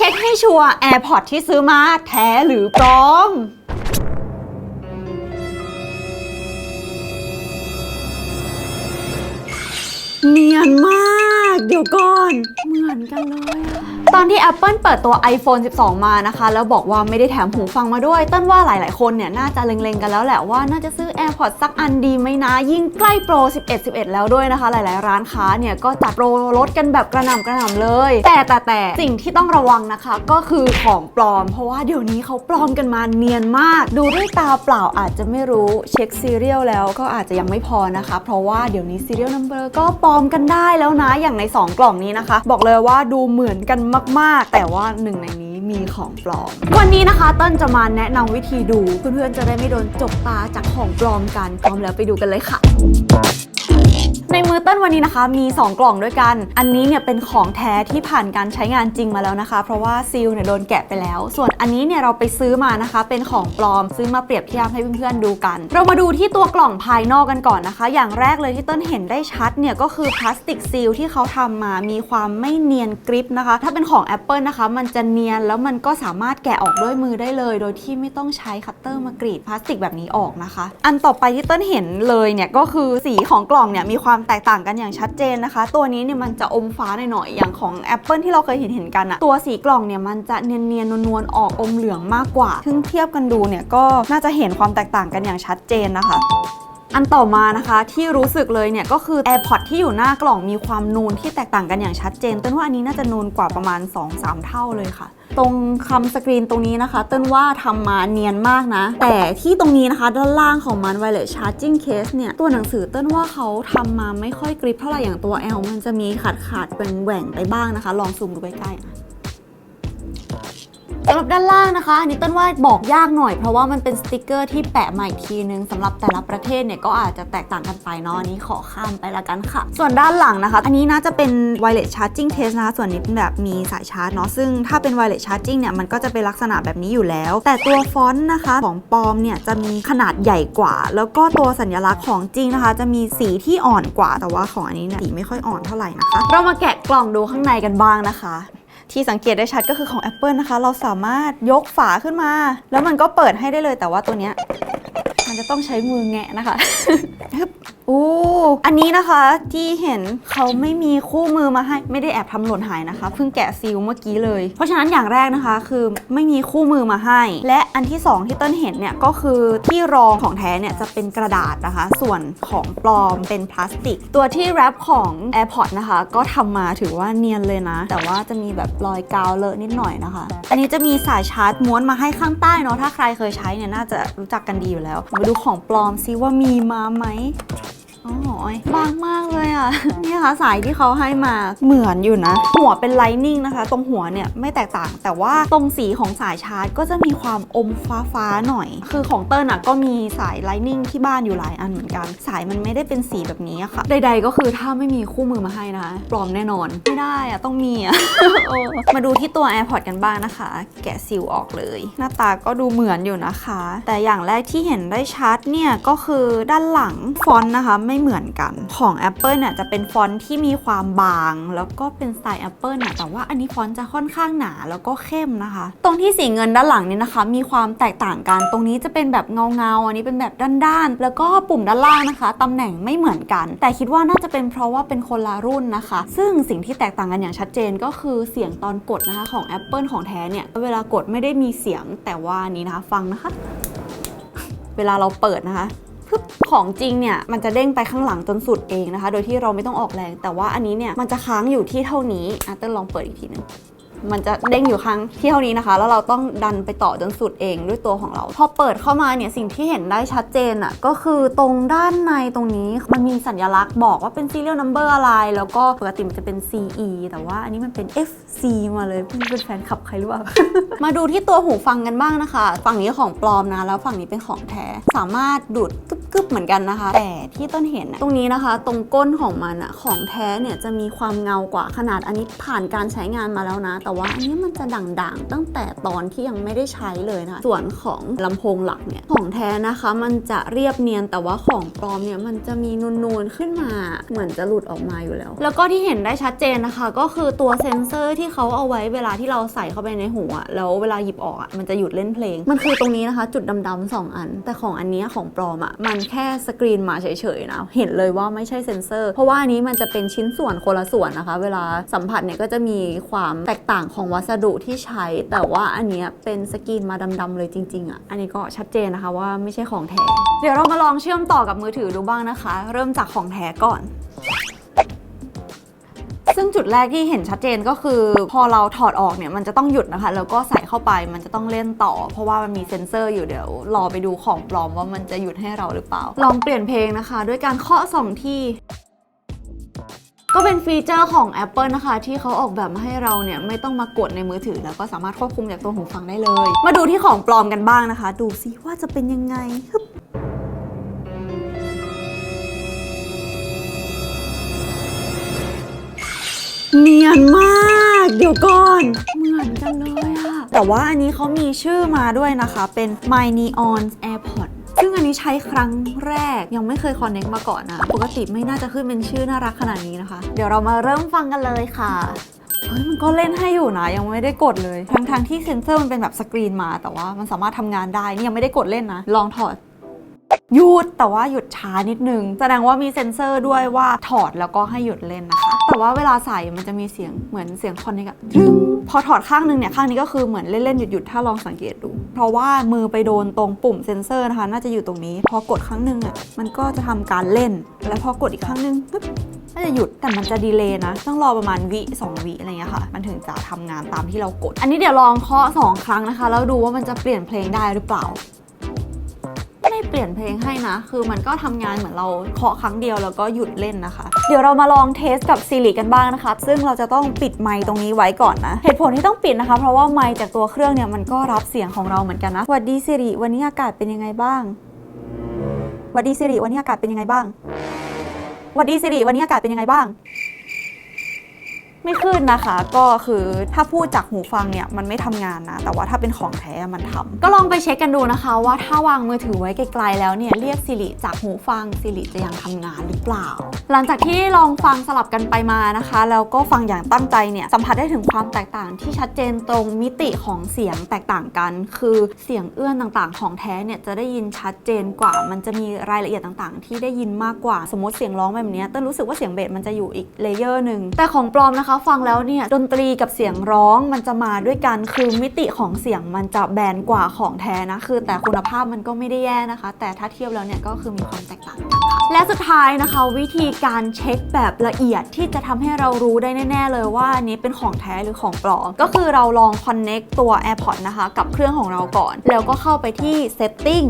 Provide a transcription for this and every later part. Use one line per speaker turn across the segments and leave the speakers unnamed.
ช็คให้ชัวร์ AirPods ที่ซื้อมาแท้หรือปลอม เนียนมาก เดี๋ยวก่อน เหมือนกันเลยอะตอนที่ Apple เปิดตัว iPhone 12 มานะคะ แล้วบอกว่าไม่ได้แถมหูฟังมาด้วยต้นว่าหลาย ๆ คนเนี่ยน่าจะเล็ง ๆ กันแล้วแหละว่าน่าจะซื้อ AirPods สักอันดีไหมนะ ยิ่งใกล้โปร 11 11 แล้วด้วยนะคะ หลาย ๆ ร้านค้าเนี่ยก็จัดโปรลดกันแบบกระหน่ำกระหน่ำเลย แต่แต่แต่สิ่งที่ต้องระวังนะคะ ก็คือของปลอม เพราะว่าเดี๋ยวนี้เขาปลอมกันมาเนียนมาก ดูด้วยตาเปล่าอาจจะไม่รู้เช็คซีเรียลแล้วก็อาจจะยังไม่พอนะคะ เพราะว่าเดี๋ยวนี้ซีเรียลนัมเบอร์ก็ปลอมกันได้แล้วนะอย่างใน2 กล่องนี้นะคะ บอกเลยว่าดูเหมือนกันมาก ๆ แต่ว่าหนึ่งในนี้มีของปลอม วันนี้นะคะเต้นจะมาแนะนำวิธีดูเพื่อนๆจะได้ไม่โดนจกตาจากของปลอมกันพร้อมแล้วไปดูกันเลยค่ะ ในมือเต้นวันนี้นะคะมี 2 กล่องด้วยกัน อันนี้เนี่ยเป็นของแท้ที่ผ่านการใช้งานจริงมาแล้วนะคะ เพราะว่าซีลเนี่ยโดนแกะไปแล้ว ส่วนอันนี้เนี่ยเราไปซื้อมานะคะ เป็นของปลอมซื้อมาเปรียบเทียบให้เพื่อนๆดูกัน เรามาดูที่ตัวกล่องภายนอกกันก่อนนะคะ อย่างแรกเลยที่เต้นเห็นได้ชัดเนี่ยก็คือพลาสติกซีลที่เขาทำมามีความไม่เนียนกริปนะคะ ถ้าเป็นของ Apple นะคะ มันจะเนียนแล้วมันก็สามารถแกะออกด้วยมือได้เลย โดยที่ไม่ต้องใช้คัตเตอร์มากรีดพลาสติกแบบนี้ออกนะคะ อันต่อไปที่เต้นเห็นเลยเนี่ยก็คือสีของกล่องเนี่ยมีความแตกต่างกันอย่างชัดเจนนะคะ ตัวนี้เนี่ยมันจะอมฟ้าหน่อยๆอย่างของ Apple ที่เราเคยเห็นเห็นๆกันอะตัวสีกล่องเนี่ยมันจะเนียนๆนวลๆออกอมเหลืองมากกว่า ซึ่งเทียบกันดูเนี่ยก็น่าจะเห็นความแตกต่างกันอย่างชัดเจนนะคะ อันต่อมานะคะที่รู้สึกเลยเนี่ยก็คือ AirPods ที่อยู่หน้ากล่องมีความนูนที่แตกต่างกันอย่างชัดเจน เต้นว่าอันนี้น่าจะนูนกว่าประมาณ 2-3 เท่าเลยค่ะ ตรงคำสกรีนตรงนี้นะคะ เต้นว่าทำมาเนียนมากนะ แต่ที่ตรงนี้นะคะ ด้านล่างของมัน Wireless Charging Case เนี่ย ตัวหนังสือเต้นว่าเขาทำมาไม่ค่อยกริปเท่าไหร่อย่างตัว L มันจะมีขาดขาดๆแหว่งไปบ้างนะคะ ลองซูมดูใกล้ๆ สำหรับด้านล่างนะคะอันนี้ต้นว่าบอกยากหน่อยเพราะว่ามันเป็นสติกเกอร์ที่แปะมาอีกทีนึงสำหรับแต่ละประเทศเนี่ยก็อาจจะแตกต่างกันไปเนาะอันนี้ขอข้ามไปละกันค่ะ ส่วนด้านหลังนะคะ อันนี้น่าจะเป็น wireless charging case นะคะส่วนนี้เป็นแบบมีสายชาร์จเนาะซึ่งถ้าเป็น wireless charging เนี่ยมันก็จะเป็นลักษณะแบบนี้อยู่แล้ว แต่ตัวฟอนต์นะคะของปลอมเนี่ยจะมีขนาดใหญ่กว่า แล้วก็ตัวสัญลักษณ์ของจริงนะคะ จะมีสีที่อ่อนกว่าแต่ว่าของอันนี้เนี่ยสีไม่ค่อยอ่อนเท่าไหร่นะคะ เรามาแกะกล่องดูข้างในกันบ้างนะคะ ที่สังเกตได้ชัดก็คือของ Apple นะคะ เราสามารถยกฝาขึ้นมา แล้วมันก็เปิดให้ได้เลยแต่ว่าตัวเนี้ย มันจะต้องใช้มือแงะนะคะฮึบอู้อันนี้นะคะที่เห็นเขาไม่มีคู่มือมาให้ไม่ได้แอบทำหล่นหายนะคะเพิ่งแกะซีลเมื่อกี้เลย เพราะฉะนั้นอย่างแรกนะคะ คือไม่มีคู่มือมาให้ และอันที่สองที่เต้นเห็นเนี่ยก็คือที่รองของแท้เนี่ยจะเป็นกระดาษนะคะ ส่วนของปลอมเป็นพลาสติก ตัวที่แรปของ AirPods นะคะ ก็ทำมาถือว่าเนียนเลยนะ แต่ว่าจะมีแบบรอยกาวเลอะนิดหน่อยนะคะ อันนี้จะมีสายชาร์จม้วนมาให้ข้างใต้เนาะถ้าใครเคยใช้เนี่ยน่าจะรู้จักกันดีอยู่แล้วมาดูของปลอมซิว่ามีมาไหม อ๋อบางมากเลยอะ นี่ค่ะสายที่เขาให้มาเหมือนอยู่นะ หัวเป็นไลนิ่งนะคะ ตรงหัวเนี่ยไม่แตกต่าง แต่ว่าตรงสีของสายชาร์จก็จะมีความอมฟ้าฟ้าๆหน่อย คือของเติ้ลอะก็มีสายไลนิ่งที่บ้านอยู่หลายอันเหมือนกัน สายมันไม่ได้เป็นสีแบบนี้ค่ะ ใด ๆ ก็คือถ้าไม่มีคู่มือมาให้นะปลอมแน่นอน ไม่ได้อะต้องมีอะมาดูที่ตัว AirPods กันบ้างนะคะ แกะซิลออกเลย หน้าตาก็ดูเหมือนอยู่นะคะ แต่อย่างแรกที่เห็นได้ชัดเนี่ยก็คือด้านหลังฟอนต์นะคะไม่เหมือนกัน ของ Apple เนี่ยจะเป็นฟอนต์ที่มีความบาง แล้วก็เป็นสไตล์ Apple เนี่ยแต่ว่าอันนี้ฟอนต์จะค่อนข้างหนาแล้วก็เข้มนะคะ ตรงที่สีเงินด้านหลังเนี่ยนะคะ มีความแตกต่างกัน ตรงนี้จะเป็นแบบเงาเงาๆอันนี้เป็นแบบด้านๆแล้วก็ปุ่มด้านล่างนะคะตำแหน่งไม่เหมือนกัน แต่คิดว่าน่าจะเป็นเพราะว่าเป็นคนละรุ่นนะคะ ซึ่งสิ่งที่แตกต่างกันอย่างชัดเจนก็คือเสียงตอนกดนะคะของ Apple ของแท้เนี่ยเวลากดไม่ได้มีเสียงแต่ว่านี้นะคะฟังนะคะ เวลาเราเปิดนะคะ พึบของจริงเนี่ยมันจะเด้งไปข้างหลังจนสุดเองนะคะ โดยที่เราไม่ต้องออกแรง แต่ว่าอันนี้เนี่ยมันจะค้างอยู่ที่เท่านี้อาเตอร์ลองเปิดอีกทีหนึง มันจะเด้งอยู่ครั้งที่เท่านี้นะคะ แล้วเราต้องดันไปต่อจนสุดเองด้วยตัวของเรา พอเปิดเข้ามาเนี่ยสิ่งที่เห็นได้ชัดเจนอะ่ะก็คือตรงด้านในตรงนี้มันมีสัญลักษณ์บอกว่าเป็น serial number อะไร แล้วก็ปกติมันจะเป็น CE แต่ว่าอันนี้มันเป็น FC มาเลยเพิ่งเป็นแฟนคลับใครหรือเปล่า มาดูที่ตัวหูฟังกันบ้างนะคะ ฝั่งนี้ของปลอมนะ แล้วฝั่งนี้เป็นของแท้ สามารถดูดกึบๆเหมือนกันนะคะ แต่ที่ต้นเห็นตรงนี้นะคะ ตรงก้นของมันอะของแท้เนี่ยจะมีความเงากว่าขนาดอันนี้ผ่านการใช้งานมาแล้วนะแต่ว่าอันนี้มันจะด่างๆ ตั้งแต่ตอนที่ยังไม่ได้ใช้เลยนะคะส่วนของลำโพงหลักเนี่ยของแท้นะคะ มันจะเรียบเนียนแต่ว่าของปลอมเนี่ยมันจะมีนูนๆขึ้นมา เหมือนจะหลุดออกมาอยู่แล้ว แล้วก็ที่เห็นได้ชัดเจนนะคะ ก็คือตัวเซ็นเซอร์ที่เขาเอาไว้เวลาที่เราใส่เข้าไปในหูอะแล้วเวลาหยิบออกอะมันจะหยุดเล่นเพลง มันคือตรงนี้นะคะ จุดดำๆสองอัน แต่ของอันเนี้ยของปลอมอะมันแค่สกรีนมาเฉยๆนะเห็นเลยว่าไม่ใช่เซ็นเซอร์ เพราะว่าอันนี้มันจะเป็นชิ้นส่วนคนละส่วนนะคะ เวลาสัมผัสเนี่ยก็จะมีความแตกต่างของวัสดุที่ใช้ แต่ว่าอันเนี้ยเป็นสกรีนมาดำๆเลยจริงๆอะ อันนี้ก็ชัดเจนนะคะว่าไม่ใช่ของแท้ เดี๋ยวเรามาลองเชื่อมต่อกับมือถือดูบ้างนะคะ เริ่มจากของแท้ก่อน ซึ่งจุดแรกที่เห็นชัดเจนก็คือ พอเราถอดออกเนี่ยมันจะต้องหยุดนะคะ แล้วก็ใส่เข้าไปมันจะต้องเล่นต่อ เพราะว่ามันมีเซ็นเซอร์อยู่เดี๋ยว รอไปดูของปลอมว่ามันจะหยุดให้เราหรือเปล่า ลองเปลี่ยนเพลงนะคะ ด้วยการเคาะสองที่ ก็เป็นฟีเจอร์ของ Apple นะคะ ที่เขาออกแบบมาให้เราเนี่ย ไม่ต้องมากดในมือถือ แล้วก็สามารถควบคุมจากตัวหูฟังได้เลย มาดูที่ของปลอมกันบ้างนะคะ ดูซิว่าจะเป็นยังไงฮึบเนียนมาก เดี๋ยวก่อน เหมือนกันเลยอะแต่ว่าอันนี้เขามีชื่อมาด้วยนะคะ เป็น My Neon AirPod อันนี้ใช้ครั้งแรกยังไม่เคยคอนเน็กมาก่อนนะ ปกติไม่น่าจะขึ้นเป็นชื่อน่ารักขนาดนี้นะคะ เดี๋ยวเรามาเริ่มฟังกันเลยค่ะเฮ้ยมันก็เล่นให้อยู่นะ ยังไม่ได้กดเลย ทั้งๆที่เซนเซอร์มันเป็นแบบสกรีนมา แต่ว่ามันสามารถทำงานได้นี่ยังไม่ได้กดเล่นนะ ลองถอด ยุดแต่ว่าหยุดช้านิดนึง แสดงว่ามีเซ็นเซอร์ด้วยว่าถอดแล้วก็ให้หยุดเล่นนะคะ แต่ว่าเวลาใส่มันจะมีเสียงเหมือนเสียงคอนเนกอะดึงพอถอดข้างหนึงเนี่ยข้างนี้ก็คือเหมือนเล่นๆหยุดๆถ้าลองสังเกตดู เพราะว่ามือไปโดนตรงปุ่มเซ็นเซอร์นะคะ น่าจะอยู่ตรงนี้ พอกดครั้งหนึงอะมันก็จะทำการเล่น แล้วพอกดอีกครั้งหนึงปึ๊บน่าจะหยุดแต่มันจะดีเลย์นะ ต้องรอประมาณวิ2วิอะไรเงี้ยค่ะ มันถึงจะทำงานตามที่เรากด อันนี้เดี๋ยวลองเคาะ2ครั้งนะคะ แล้วดูว่ามันจะเปลี่ยนเพลงได้หรือเปล่า เปลี่ยนเพลงให้นะ คือมันก็ทำงานเหมือนเราเคาะครั้งเดียวแล้วก็หยุดเล่นนะคะ เดี๋ยวเรามาลองเทสกับ Siri กันบ้างนะคะ ซึ่งเราจะต้องปิดไมค์ตรงนี้ไว้ก่อนนะ เหตุผลที่ต้องปิดนะคะ เพราะว่าไมค์จากตัวเครื่องเนี่ยมันก็รับเสียงของเราเหมือนกันนะสวัสดี Siri วันนี้อากาศเป็นยังไงบ้างสวัสดี Siri วันนี้อากาศเป็นยังไงบ้างสวัสดีสิริวันนี้อากาศเป็นยังไงบ้าง ไม่ขึ้นนะคะ ก็คือถ้าพูดจากหูฟังเนี่ยมันไม่ทำงานนะ แต่ว่าถ้าเป็นของแท้มันทำก็ลองไปเช็คกันดูนะคะว่าถ้าวางมือถือไว้ไกลๆแล้วเนี่ยเรียกสิริจากหูฟังสิริจะยังทำงานหรือเปล่า หลังจากที่ลองฟังสลับกันไปมานะคะ แล้วก็ฟังอย่างตั้งใจเนี่ยสัมผัสได้ถึงความแตกต่างที่ชัดเจนตรงมิติของเสียงแตกต่างกัน คือเสียงเอื้อนต่างๆ ของแท้เนี่ยจะได้ยินชัดเจนกว่า มันจะมีรายละเอียดต่างๆ ที่ได้ยินมากกว่าสมมติเสียงร้องแบบนี้เต้นรู้สึกว่าเสียงเบสมันจะอยู่อีกเลเยอร์หนึ่งแต่ของปลอมนะคะฟังแล้วเนี่ยดนตรีกับเสียงร้องมันจะมาด้วยกันคือมิติของเสียงมันจะแบนกว่าของแท้นะคือ แต่คุณภาพมันก็ไม่ได้แย่นะคะ แต่ถ้าเทียบแล้วเนี่ยก็คือมีความแตกต่างกันค่ะและสุดท้ายนะคะ วิธีการเช็คแบบละเอียดที่จะทำให้เรารู้ได้แน่ ๆ เลยว่าอันนี้เป็นของแท้หรือของปลอมก็คือเราลอง connect ตัว AirPod นะคะ กับเครื่องของเราก่อน แล้วก็เข้าไปที่ setting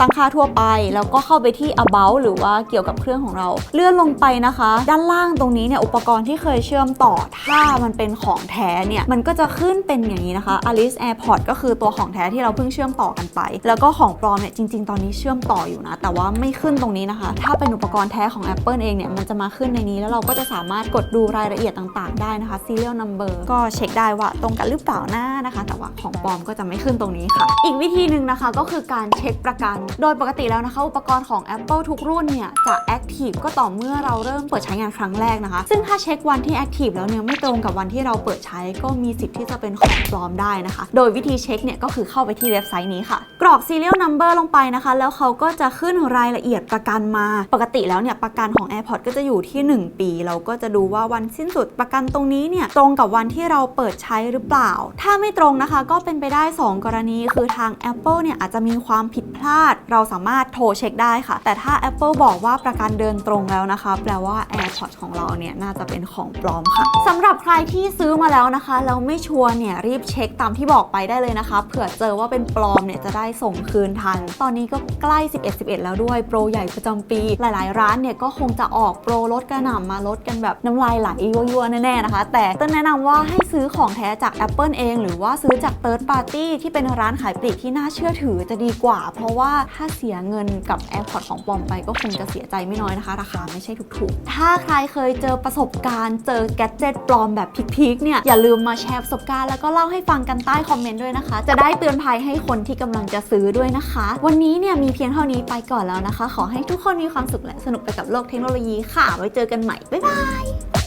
ตั้งค่าทั่วไป แล้วก็เข้าไปที่ about หรือว่าเกี่ยวกับเครื่องของเรา เลื่อนลงไปนะคะ ด้านล่างตรงนี้เนี่ยอุปกรณ์ที่เคยเชื่อมต่อถ้ามันเป็นของแท้เนี่ย มันก็จะขึ้นเป็นอย่างนี้นะคะ Alice AirPod ก็คือตัวของแท้ที่เราเพิ่งเชื่อมต่อกันไป แล้วก็ของปลอมเนี่ยจริง ๆ ตอนนี้เชื่อมต่ออยู่นะ แต่ว่าไม่ขึ้นตรงนี้นะคะ ถ้าเป็นอุปกรณ์แท้ของ Apple เองเนี่ย มันจะมาขึ้นในนี้ แล้วเราก็จะสามารถกดดูรายละเอียดต่างๆ ได้นะคะ serial number ก็เช็คได้ว่าตรงกันหรือเปล่านะนะคะ แต่ว่าของปลอมก็จะไม่ขึ้นตรงนี้ค่ะ อีกวิธีหนึ่งนะคะก็คือการเช็คประกัน โดยปกติแล้วนะคะ อุปกรณ์ของ Apple ทุกรุ่นเนี่ยจะ active ก็ต่อเมื่อเราเริ่มเปิดใช้งานครั้งแรกนะคะ ซึ่งถ้าเช็ควันที่ active แล้วยังไม่ตรงกับวันที่เราเปิดใช้ก็มีสิทธิ์ที่จะเป็นของปลอมได้นะคะ โดยวิธีเช็คเนี่ยก็คือเข้าไปที่เว็บไซต์นี้ค่ะ รอก serial number ลงไปนะคะ แล้วเขาก็จะขึ้นรายละเอียดประกันมา ปกติแล้วเนี่ยประกันของ AirPods ก็จะอยู่ที่ 1 ปี เราก็จะดูว่าวันสิ้นสุดประกันตรงนี้เนี่ยตรงกับวันที่เราเปิดใช้หรือเปล่า ถ้าไม่ตรงนะคะก็เป็นไปได้ 2 กรณีคือทาง Apple เนี่ยอาจจะมีความผิดพลาด เราสามารถโทรเช็คได้ค่ะ แต่ถ้า Apple บอกว่าประกันเดินตรงแล้วนะคะ แปลว่า AirPods ของเราเนี่ยน่าจะเป็นของปลอมค่ะสำหรับใครที่ซื้อมาแล้วนะคะแล้วไม่ชัวร์เนี่ยรีบเช็คตามที่บอกไปได้เลยนะคะเผื่อเจอว่าเป็นปลอมเนี่ยจะได้ส่งคืนทัน ตอนนี้ก็ใกล้ 11 11 แล้วด้วย โปรใหญ่ประจำปี หลาย ๆ ร้านเนี่ยก็คงจะออกโปรลดกระหน่ำมาลดกันแบบน้ำลายไหลยั่วๆ แน่ ๆ นะคะ แต่ต้นแนะนำว่าให้ซื้อของแท้จาก Apple เอง หรือว่าซื้อจาก Third Party ที่เป็นร้านขายปลีกที่น่าเชื่อถือจะดีกว่า เพราะว่าถ้าเสียเงินกับ AirPods ของปลอมไปก็คงจะเสียใจไม่น้อยนะคะ ราคาไม่ใช่ถูกๆ ถ้าใครเคยเจอประสบการณ์เจอแกดเจิตปลอมแบบพีคๆเนี่ยอย่าลืมมาแชร์ประสบการณ์แล้วก็เล่าให้ฟังกันใต้คอมเมนต์ด้วยนะคะ จะได้เตือนภัยให้คนที่กำลังจะซื้อด้วยนะคะ วันนี้เนี่ยมีเพียงเท่านี้ไปก่อนแล้วนะคะ ขอให้ทุกคนมีความสุขและสนุกไปกับโลกเทคโนโลยีค่ะ ไว้เจอกันใหม่ บ๊ายบาย